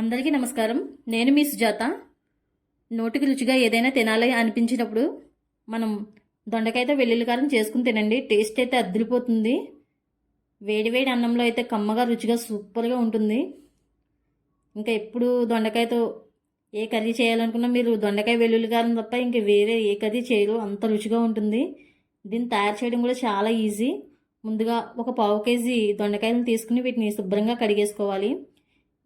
అందరికీ నమస్కారం. నేను మీ సుజాత. నోటికి రుచిగా ఏదైనా తినాలి అనిపించినప్పుడు మనం దొండకాయతో వెల్లుల్లి కారం చేసుకుని తినండి. టేస్ట్ అయితే అద్దరిపోతుంది వేడివేడి అన్నంలో అయితే కమ్మగా రుచిగా సూపర్గా ఉంటుంది. ఇంకా ఎప్పుడు దొండకాయతో ఏ కర్రీ చేయాలనుకున్నా మీరు దొండకాయ వెల్లుల్లి కారం తప్ప ఇంకా వేరే ఏ కర్రీ చేయరు. అంత రుచిగా ఉంటుంది. దీన్ని తయారు చేయడం కూడా చాలా ఈజీ. ముందుగా ఒక పావు కేజీ దొండకాయలను తీసుకుని వీటిని శుభ్రంగా కడిగేసుకోవాలి.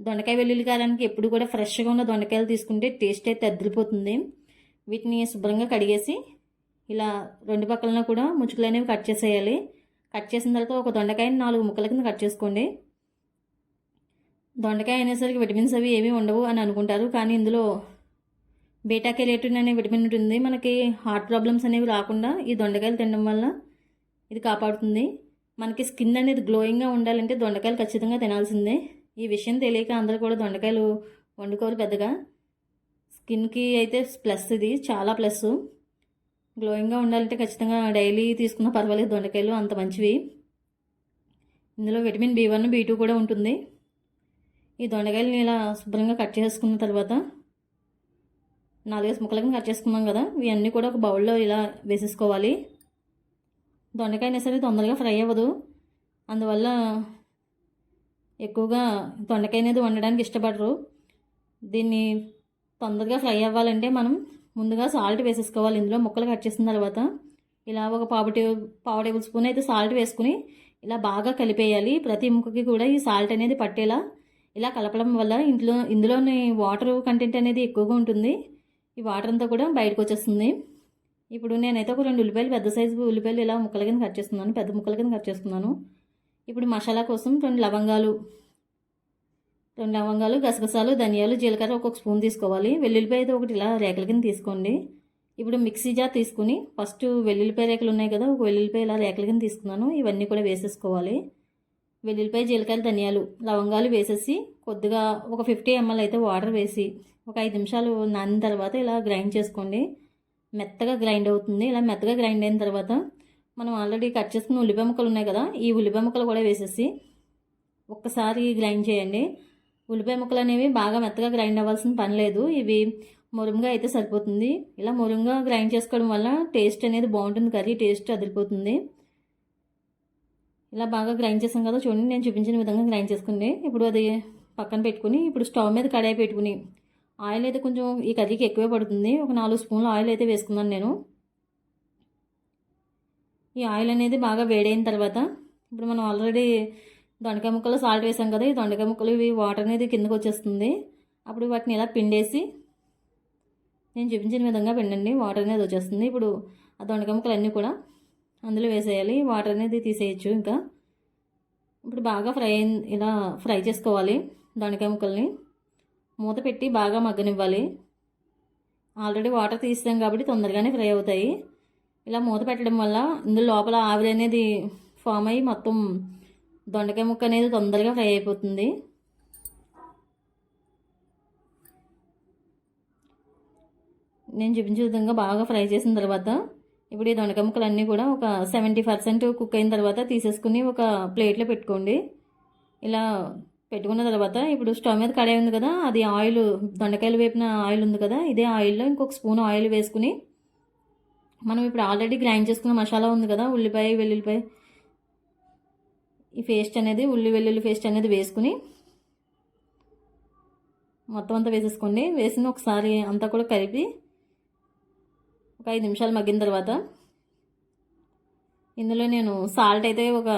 దొండకాయ వెల్లుల్లి కారానికి ఎప్పుడు కూడా ఫ్రెష్గా ఉన్న దొండకాయలు తీసుకుంటే టేస్ట్ అయితే అద్దరిపోతుంది వీటిని శుభ్రంగా కడిగేసి ఇలా రెండు పక్కలన కూడా ముచ్చుకలు అనేవి కట్ చేసేయాలి. కట్ చేసిన తర్వాత ఒక దొండకాయని నాలుగు ముక్కల కింద కట్ చేసుకోండి. దొండకాయ అనేసరికి విటమిన్స్ అవి ఏమీ ఉండవు అని అనుకుంటారు కానీ ఇందులో బీటా కెరేటిన్ అనే విటమిన్ ఉంటుంది. మనకి హార్ట్ ప్రాబ్లమ్స్ అనేవి రాకుండా ఈ దొండకాయలు తినడం వల్ల ఇది కాపాడుతుంది. మనకి స్కిన్ అనేది గ్లోయింగ్గా ఉండాలంటే దొండకాయలు ఖచ్చితంగా తినాల్సిందే. ఈ విషయం తెలియక అందరూ కూడా దొండకాయలు వండుకోరు పెద్దగా. స్కిన్కి అయితే ప్లస్ ఇది చాలా ప్లస్. గ్లోయింగ్గా ఉండాలంటే ఖచ్చితంగా డైలీ తీసుకున్న పర్వాలేదు దొండకాయలు అంత మంచివి. ఇందులో vitamin B one B two కూడా ఉంటుంది. ఈ దొండకాయలని ఇలా శుభ్రంగా కట్ చేసుకున్న తర్వాత నాలుగైదు ముక్కలకి కట్ చేసుకున్నాం కదా ఇవన్నీ కూడా ఒక బౌల్లో ఇలా వేసేసుకోవాలి. దొండకాయ సరే తొందరగా ఫ్రై అవ్వదు. అందువల్ల ఎక్కువగా దొండకాయ అనేది వండడానికి ఇష్టపడరు. దీన్ని తొందరగా ఫ్రై అవ్వాలంటే మనం ముందుగా సాల్ట్ వేసేసుకోవాలి. ఇందులో ముక్కలు కట్ చేసిన తర్వాత ఇలా ఒక పావు టే పావు టేబుల్ స్పూన్ అయితే సాల్ట్ వేసుకుని ఇలా బాగా కలిపేయాలి. ప్రతి ముక్కకి కూడా ఈ సాల్ట్ అనేది పట్టేలా ఇలా కలపడం వల్ల ఇంట్లో ఇందులోని వాటర్ కంటెంట్ అనేది ఎక్కువగా ఉంటుంది. ఈ వాటర్ అంతా కూడా బయటకు వచ్చేస్తుంది. ఇప్పుడు నేనైతే ఒక రెండు ఉల్లిపాయలు పెద్ద సైజు ఉల్లిపాయలు ఇలా ముక్కల కింద కట్ చేస్తున్నాను. పెద్ద ముక్కల కింద కట్ చేస్తున్నాను. ఇప్పుడు మసాలా కోసం రెండు లవంగాలు రెండు లవంగాలు గసగసాలు ధనియాలు జీలకర్ర ఒక్కొక్క స్పూన్ తీసుకోవాలి. వెల్లుల్లిపాయ అయితే ఒకటి ఇలా రేకల కింద తీసుకోండి. ఇప్పుడు మిక్సీ జార్ తీసుకుని ఫస్ట్ వెల్లుల్లిపాయ రేకలు ఉన్నాయి కదా ఒక వెల్లుల్లిపాయ ఇలా రేకల కింద తీసుకున్నాను. ఇవన్నీ కూడా వేసేసుకోవాలి. వెల్లుల్లిపాయ జీలకర్ర ధనియాలు లవంగాలు వేసేసి కొద్దిగా ఒక ఫిఫ్టీ ఎంఎల్ అయితే వాటర్ వేసి ఒక ఐదు నిమిషాలు నానిన తర్వాత ఇలా గ్రైండ్ చేసుకోండి. మెత్తగా గ్రైండ్ అవుతుంది. ఇలా మెత్తగా గ్రైండ్ అయిన తర్వాత మనం ఆల్రెడీ కట్ చేసుకున్న ఉల్లిపాయ ముక్కలు ఉన్నాయి కదా ఈ ఉల్లిపాయ ముక్కలు కూడా వేసేసి ఒక్కసారి గ్రైండ్ చేయండి. ఉల్లిపాయ ముక్కలు అనేవి బాగా మెత్తగా గ్రైండ్ అవ్వాల్సిన పని లేదు. ఇవి మురుముగా అయితే సరిపోతుంది. ఇలా మురుముగా గ్రైండ్ చేసుకోవడం వల్ల టేస్ట్ అనేది బాగుంటుంది కర్రీ టేస్ట్ అదిరిపోతుంది. ఇలా బాగా గ్రైండ్ చేసాం కదా చూడండి నేను చూపించిన విధంగా గ్రైండ్ చేసుకోండి ఇప్పుడు అది పక్కన పెట్టుకుని ఇప్పుడు స్టవ్ మీద కడాయి పెట్టుకుని ఆయిల్ అయితే కొంచెం ఈ కర్రీకి ఎక్కువే పడుతుంది. ఒక నాలుగు స్పూన్లు ఆయిల్ అయితే వేసుకున్నాను నేను. ఈ ఆయిల్ అనేది బాగా వేడైన తర్వాత ఇప్పుడు మనం ఆల్రెడీ దొండకాయ ముక్కలు సాల్ట్ వేసాం కదా ఈ దొండకాయ ముక్కలు ఇవి వాటర్ అనేది కిందకు వచ్చేస్తుంది. అప్పుడు వాటిని ఇలా పిండేసి నేను చూపించిన విధంగా పిండండి వాటర్ అనేది వచ్చేస్తుంది. ఇప్పుడు ఆ దొండకాయ ముక్కలు అన్నీ కూడా అందులో వేసేయాలి వాటర్ అనేది తీసేయచ్చు ఇంకా. ఇప్పుడు బాగా ఫ్రై ఇలా ఫ్రై చేసుకోవాలి దొండకాయ ముక్కల్ని. మూత పెట్టి బాగా మగ్గనివ్వాలి. ఆల్రెడీ వాటర్ తీస్తాం కాబట్టి తొందరగానే ఫ్రై అవుతాయి. ఇలా మూత పెట్టడం వల్ల ఇందులో లోపల ఆవిరి అనేది ఫామ్ అయ్యి మొత్తం దొండకాయ ముక్క అనేది తొందరగా ఫ్రై అయిపోతుంది. నేను చూపించే విధంగా బాగా ఫ్రై చేసిన తర్వాత ఇప్పుడు ఈ దొండకాయ ముక్కలు అన్నీ కూడా ఒక సెవెంటీ పర్సెంట్ కుక్ అయిన తర్వాత తీసేసుకుని ఒక ప్లేట్లో పెట్టుకోండి. ఇలా పెట్టుకున్న తర్వాత ఇప్పుడు స్టవ్ మీద కడాయి ఉంది కదా అది ఆయిల్ దొండకాయలు వేపిన ఆయిల్ ఉంది కదా ఇదే ఆయిల్లో ఇంకొక స్పూన్ ఆయిల్ వేసుకుని మనం ఇప్పుడు ఆల్రెడీ గ్రైండ్ చేసుకున్న మసాలా ఉంది కదా ఉల్లిపాయ వెల్లుల్లిపాయ. ఈ పేస్ట్ అనేది ఉల్లి వెల్లుల్లి పేస్ట్ అనేది వేసుకుని మొత్తం అంతా వేసేసుకోండి. వేసిన ఒకసారి అంతా కూడా కలిపి ఒక ఐదు నిమిషాలు మగ్గిన తర్వాత ఇందులో నేను సాల్ట్ అయితే ఒక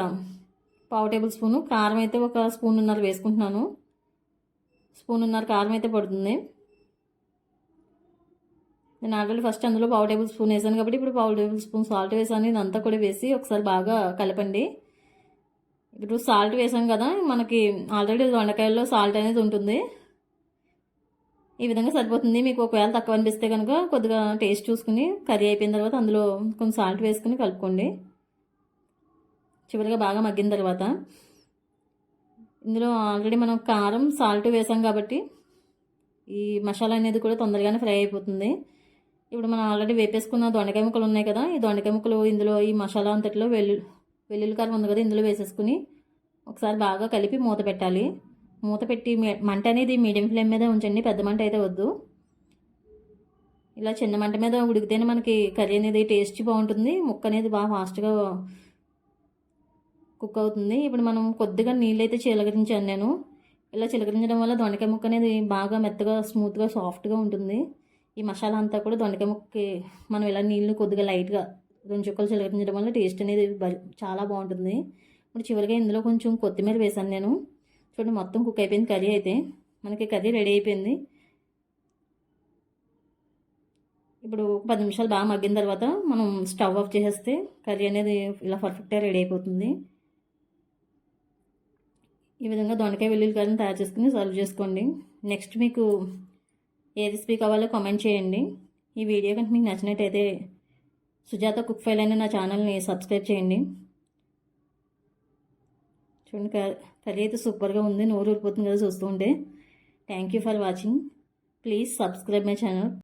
పావు టేబుల్ స్పూను కారం అయితే ఒక స్పూన్ ఉన్నర వేసుకుంటున్నాను. స్పూన్ ఉన్నర కారం అయితే పడుతుంది. నేను ఆల్రెడీ ఫస్ట్ అందులో పావు టేబుల్ స్పూన్ వేసాను కాబట్టి ఇప్పుడు పావు టేబుల్ స్పూన్ సాల్ట్ వేసాను. ఇదంతా కూడా వేసి ఒకసారి బాగా కలపండి. ఇప్పుడు సాల్ట్ వేసాం కదా మనకి ఆల్రెడీ దొండకాయల్లో సాల్ట్ అనేది ఉంటుంది. ఈ విధంగా సరిపోతుంది. మీకు ఒకవేళ తక్కువ అనిపిస్తే కనుక కొద్దిగా టేస్ట్ చూసుకుని కర్రీ అయిపోయిన తర్వాత అందులో కొంచెం సాల్ట్ వేసుకుని కలుపుకోండి. చివరిగా బాగా మగ్గిన తర్వాత ఇందులో ఆల్రెడీ మనం కారం సాల్ట్ వేసాం కాబట్టి ఈ మసాలా అనేది కూడా తొందరగానే ఫ్రై అయిపోతుంది. ఇప్పుడు మనం ఆల్రెడీ వేపేసుకున్న దొండకాయ ముక్కలు ఉన్నాయి కదా ఈ దొండకాయ ముక్కలు ఇందులో ఈ మసాలా అంతట్లో వెల్లు వెల్లుల్లి కారం ఉంది కదా ఇందులో వేసేసుకుని ఒకసారి బాగా కలిపి మూత పెట్టాలి. మూత పెట్టి మంట అనేది మీడియం ఫ్లేమ్ మీద ఉంచండి పెద్ద మంట అయితే వద్దు. ఇలా చిన్న మంట మీద ఉడికితేనే మనకి కర్రీ అనేది టేస్ట్ బాగుంటుంది ముక్క అనేది బాగా ఫాస్ట్గా కుక్ అవుతుంది. ఇప్పుడు మనం కొద్దిగా నీళ్ళు అయితే చిలకరించాను నేను. ఇలా చిలకరించడం వల్ల దొండకాయ ముక్క అనేది బాగా మెత్తగా స్మూత్గా సాఫ్ట్గా ఉంటుంది. ఈ మసాలా అంతా కూడా దొండకాయ ముక్కకి మనం ఇలా నీళ్ళు కొద్దిగా లైట్గా రెండు చుక్కలు చిలకరించడం వల్ల టేస్ట్ అనేది బ- చాలా బాగుంటుంది. ఇప్పుడు చివరిగా ఇందులో కొంచెం కొత్తిమీర వేసాను నేను. చూడండి మొత్తం కుక్ అయిపోయింది కర్రీ అయితే. మనకి కర్రీ రెడీ అయిపోయింది. ఇప్పుడు పది నిమిషాలు బాగా మగ్గిన తర్వాత మనం స్టవ్ ఆఫ్ చేసేస్తే కర్రీ అనేది ఇలా పర్ఫెక్ట్గా రెడీ అయిపోతుంది. ఈ విధంగా దొండకాయ వెల్లుల్లి కర్రీని తయారు చేసుకుని సర్వ్ చేసుకోండి. నెక్స్ట్ మీకు ఏ రెసిపీ కావాలో కామెంట్ చేయండి. ఈ వీడియో కనుక మీకు నచ్చినట్టయితే సుజాత కుక్ ఫైల్ అనే నా ఛానల్ని సబ్స్క్రైబ్ చేయండి. చూడండి కర్రీ అయితే సూపర్గా ఉంది నోరు ఊరిపోతుంది కదా చూస్తూ ఉంటే thank you for watching please subscribe my channel